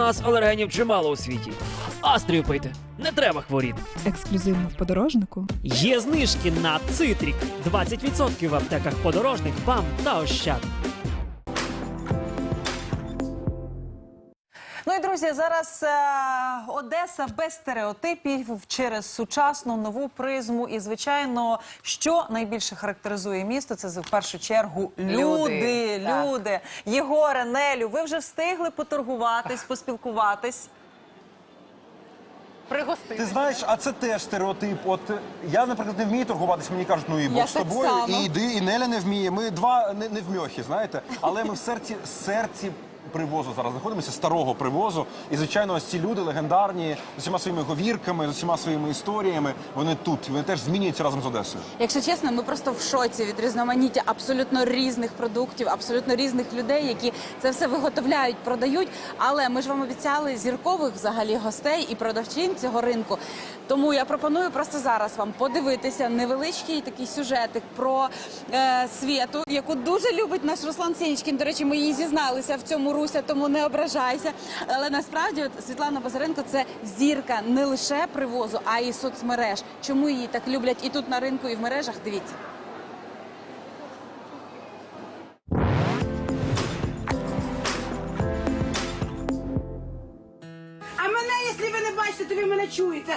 нас алергенів чимало у світі. Астрію пийте, не треба хворіти. Ексклюзивно в подорожнику. Є знижки на цитрік 20% в аптеках подорожник, бам та ощад. Друзі, зараз е, Одеса без стереотипів через сучасну нову призму. І звичайно, що найбільше характеризує місто, це в першу чергу люди. Люди. Люди. Єгоре, Нелю, ви вже встигли поторгуватись, поспілкуватись. Пригостити. Ти знаєш, а це теж стереотип. От е, я, наприклад, не вмію торгуватись, мені кажуть, ну і Бог з тобою, і йди, і Неля не вміє. Ми два не, не вмьохи, знаєте. Але ми в серці, серці привозу зараз знаходимося, старого привозу. І, звичайно, ось ці люди легендарні з усіма своїми говірками, з усіма своїми історіями. Вони тут, вони теж змінюються разом з Одесою. Якщо чесно, ми просто в шоці від різноманіття абсолютно різних продуктів, абсолютно різних людей, які це все виготовляють, продають. Але ми ж вам обіцяли зіркових взагалі гостей і продавчин цього ринку. Тому я пропоную просто зараз вам подивитися невеличкий такий сюжетик про е, світу, яку дуже любить наш Руслан Сєнічкін. До речі, ми їй зізналися в цьому руся, тому не ображайся. Але насправді от Світлана Базаренко це зірка не лише привозу, а й соцмереж. Чому її так люблять і тут на ринку, і в мережах? Дивіться. А мене, якщо ви не бачите, то ви мене чуєте.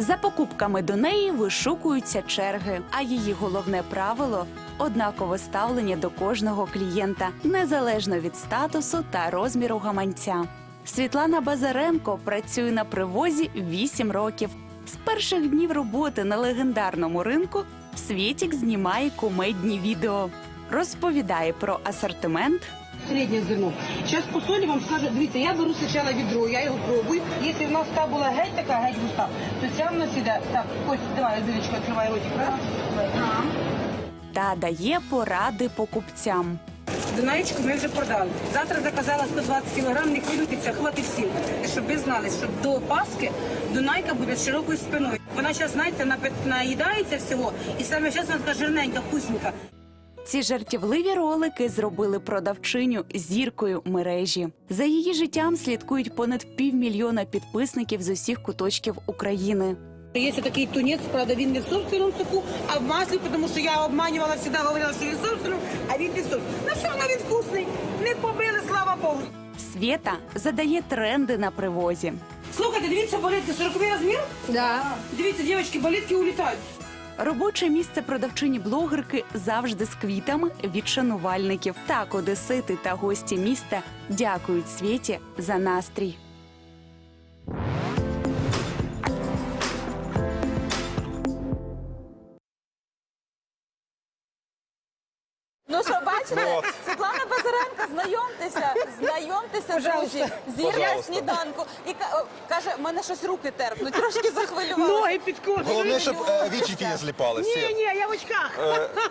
За покупками до неї вишукуються черги, а її головне правило однакове ставлення до кожного клієнта, незалежно від статусу та розміру гаманця. Світлана Базаренко працює на привозі 8 років. З перших днів роботи на легендарному ринку Світік знімає кумедні відео, розповідає про асортимент, Середнє зерно. Зараз по солі вам скажу, дивіться, я беру спочатку відро, я його пробую. Якщо в нас та була геть така, геть густа, то ця в нас іде, так, ось, давай, дивічка, відкривай ротик, раз, давай, так. та дає поради покупцям. Дунаєчку ми вже продали. Завтра заказала 120 кг, не хвилюйтеся, хватить всім. Щоб ви знали, що до Пасхи Дунайка буде з широкою спиною. Вона зараз, знаєте, наїдається всього, і саме зараз вона така жирненька, вкусненька. Ці жартівливі ролики зробили продавчиню зіркою мережі. За її життям слідкують понад півмільйона підписників з усіх куточків України. Є такий тунець, правда, він не в собственному соку, а в маслі, тому що я обманювала, завжди говорила, що він в собственному, а він не в собственному. Ну все одно він вкусний. Не побили, слава Богу. Свєта задає тренди на привозі. Слухайте, дивіться, болітки, 40 розмір? Да. Дивіться, дівчатки, болітки улітають. Робоче місце продавчині блогерки завжди з квітами від шанувальників. Так одесити та гості міста дякують Свєті за настрій. Ну що, бачите, Світлана Базаренко, знайомтеся, знайомтеся, друзі. Зірка Пожалуйста. сніданку. І ка- каже, в мене щось руки терпнуть, трошки захвилювалася. Ноги підкошують. Головне, щоб е, вічики не зліпали. Ні, ні, я в очках.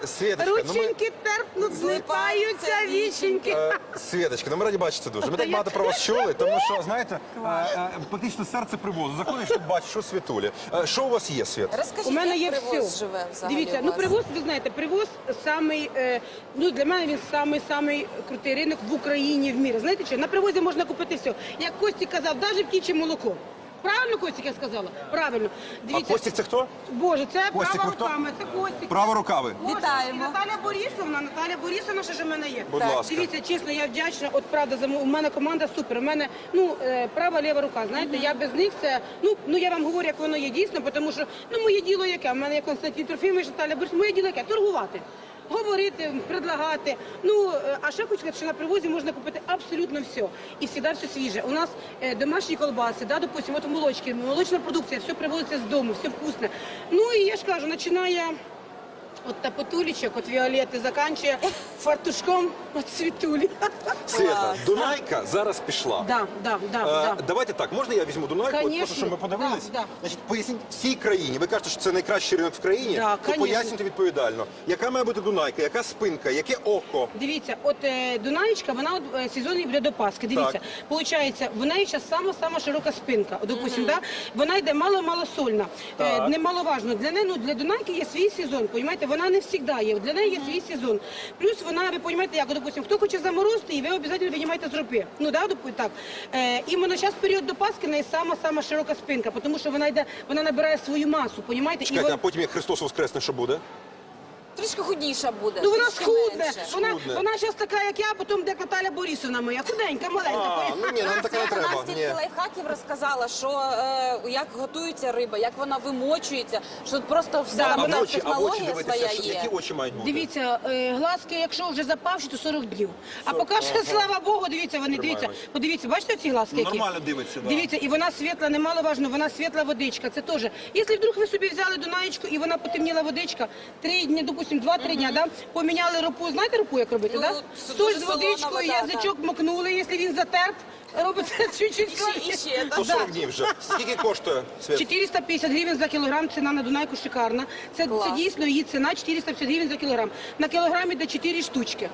Е, Світочка, ну ми, Рученьки терпнуть, злипаються віченьки. е, Світочка, ну ми раді бачити дуже. Ми так багато про вас чули, тому що, знаєте, е, е, практично серце привозу. Заходиш, тут бачиш, що світулі. Е, Що у вас є, Світ? Розкажіть, У мене є як привоз все. живе взагалі Дивіться, у ну вас? привоз, ви знаєте, привоз самий, е, ну для мене він самий самий крутий ринок в Україні в мірі. Знаєте що? На привозі можна купити все. Як Костік казав, навіть птіче молоко. Правильно, Костік, я сказала? Правильно. А Дивіться, Костік це хто? Боже, це Костік, права ви хто? руками, це Костік. Право рукави. Боже, Вітаємо. і Наталя Борисовна, Наталя Борисовна, що ж в мене є. Будь Так, ласка. Дивіться, чесно, я вдячна. От правда, за у мене команда супер. У мене ну е, права ліва рука. Знаєте, я без них це ну ну я вам говорю, як воно є дійсно, тому що ну моє діло яке. У мене є Константин Трофімович, Наталя Борисовна, моє діло яке торгувати. Говорити, предлагати. Ну е, а ще хочу сказати, що на привозі можна купити абсолютно все. І завжди все свіже. У нас е, домашні колбаси, да, допустим, от молочки, молочна продукція, все привозиться з дому, все вкусне. Ну і я ж кажу, починає от тапотулечок, от Віолети заканчує фартушком от світулі. Світа, Дунайка зараз пішла. Да, да, да, Е, да. Давайте так, можна я візьму Дунайку, от Конечно. просто, щоб ми подивились? Да, да. Значить, поясніть всій країні. Ви кажете, що це найкращий ринок в країні, Да, то конечно. пояснюйте відповідально. Яка має бути Дунайка, яка спинка, яке око? Дивіться, от е, Дунаєчка, вона от, е, сезонний буде до Пасхи. Дивіться, Так. получається, в неї зараз сама сама широка спинка. От, Допустим, да? вона йде мало-мало сольна. Е, Так. немаловажно. Для неї, ну, для Дунайки є свій сезон. Понімаєте, вона не завжди є. Для неї є свій сезон. Плюс вона, ви розумієте, як, допустим, хто хоче заморозити, і ви обов'язково винімаєте з ропи. Ну, да, допустим, так. Е, іменно зараз період до Пасхи, в неї сама-сама широка спинка, тому що вона йде, вона набирає свою масу, розумієте? І Чекайте, вон- а потім як Христос воскресне, що буде? Трішки худіша буде. Ну вона трішки схудне. менше. Вона, Схудне. вона зараз така, як я, а потім як Наталя Борисовна моя. Худенька, маленька. А, ну ні, нам таке не треба. нас стільки Ні. лайфхаків розказала, що е, як готується риба, як вона вимочується, що тут просто вся А вона в очі, а в очі технологія дивитися, своя що- є. які очі мають бути? Дивіться, е, глазки, якщо вже запавші, то 40 днів. А поки що, слава Богу, дивіться, вони дивіться. Тримаємось. Подивіться, бачите ці глазки? які? Нормально дивиться, да. Дивіться, і вона світла, немаловажно, вона світла водичка. Це теж. Якщо вдруг ви собі взяли дунаєчку і вона потемніла водичка, три дні, допустим, два-три дня, да? поміняли ропу. Знаєте ропу, як робити? Ну, да? це Соль дуже з солона водичкою, вода, язичок макнули, якщо він затерп, робиться чуть-чуть І слабіше. ще, і ще, То Да. 40 днів вже. Скільки коштує Світ? 450 гривень за кілограм, ціна на Дунайку шикарна. Це, Клас. це дійсно її ціна 450 гривень за кілограм. На кілограмі де 4 штучки.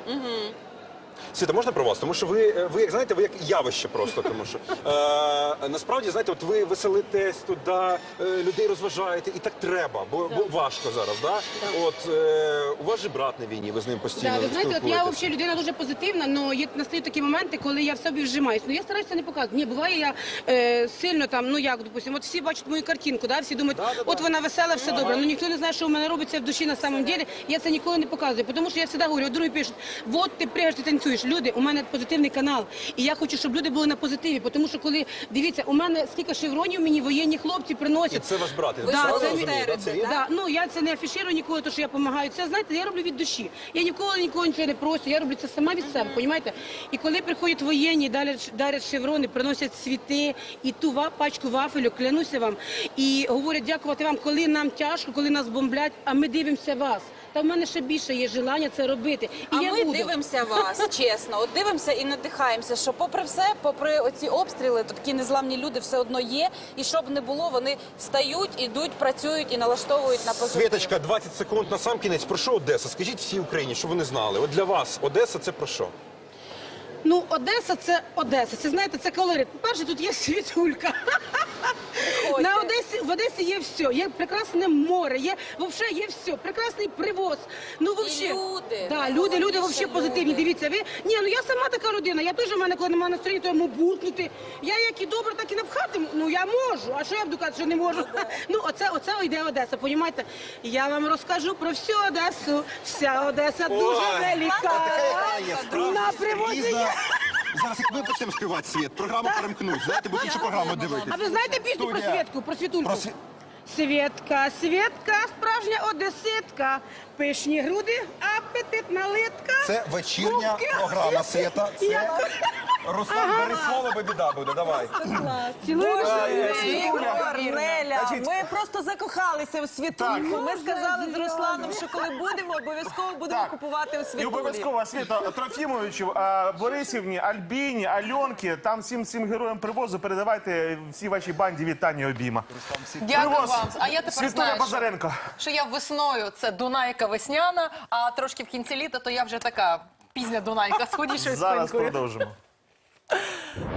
Світа, можна про вас? Тому що ви, е, ви як знаєте, ви як явище просто. Тому що е, насправді, знаєте, от ви веселитесь туди, е, людей розважаєте, і так треба, бо, бо важко зараз. Да? От е, у вас же брат на війні, ви з ним постійно Да, ви знаєте, от я спілкуєтесь. взагалі людина дуже позитивна, але є настають такі моменти, коли я в собі вжимаюсь. Ну я стараюся не показувати. Ні, буває я е, сильно там, ну як, допустимо, от всі бачать мою картинку, да, всі думають, от вона весела, все добре. Ну ніхто не знає, що в мене робиться в душі на самом деле. Я це ніколи не показую, тому що я завжди говорю, от другі пишуть, от ти пригаєш, ти танцюєш. Люди, у мене позитивний канал, і я хочу, щоб люди були на позитиві, тому що коли дивіться, у мене скільки шевронів мені воєнні хлопці І приносять. це ваш брат, я Да, це розумію, мій- да? Це? Да, ну я це не афіширую ніколи, то що я допомагаю. Це знаєте, я роблю від душі. Я ніколи нікого нічого не прошу. Я роблю це сама від себе, понімаєте? І коли приходять воєнні, дарять, дарять шеврони, приносять цвіти і ту ва- пачку вафелю, клянуся вам, і говорять, дякувати вам, коли нам тяжко, коли нас бомблять, а ми дивимося вас. Та в мене ще більше є желання це робити. І А я ми буду. дивимося вас, чесно. От дивимося і надихаємося, що попри все, попри оці обстріли, то такі незламні люди все одно є. І щоб не було, вони встають, ідуть, працюють і налаштовують на позитив. Світочка, 20 секунд на сам кінець. Про що Одеса? Скажіть всій Україні, що вони знали. От для вас Одеса це про що? Ну, Одеса це Одеса. Це знаєте, це колорит. По-перше, тут є світулька. На Одесі в Одесі є все. Є прекрасне море, є взагалі є все. Прекрасний привоз. Ну вообще, люди. Да, люди, люди вообще позитивні. люди. Дивіться, ви ні, ну я сама така людина. Я теж в мене, коли немає настроєння, то я можу буркнути. Я як і добре, так і напхати. Ну я можу. А що я буду казати, що не можу? Ну оце, оце йде Одеса. Понімаєте? Я вам розкажу про всю Одесу. Вся Одеса дуже велика. На привозі є. Зараз як ми почнемо співати світ, програму перемкнуть. Знаєте, будь іншу програму дивитися. А ви знаєте пісню про Студія. Світку, про Світульку? Про Сві- Світка, Світка, справжня одеситка, пишні груди, апетитна литка. Це вечірня Губки. програма Світа. Це Руслан бери слово, бо біда буде. Давай. Цілую Неля, Значить- ми просто закохалися у світульку. Ми сказали з Русланом, що коли будемо, обов'язково будемо Так. купувати у І світулі. обов'язково Світа Трофімовичу, а, Борисівні, Альбіні, Альонки, там всім всім героям привозу передавайте всій вашій банді вітання і обійма. Дякую Привоз. вам. А я тепер Світуля знаю, що, Базаренко. що я весною це Дунайка весняна, а трошки в кінці літа, то я вже така пізня Дунайка з худішою Зараз спинкою. продовжимо.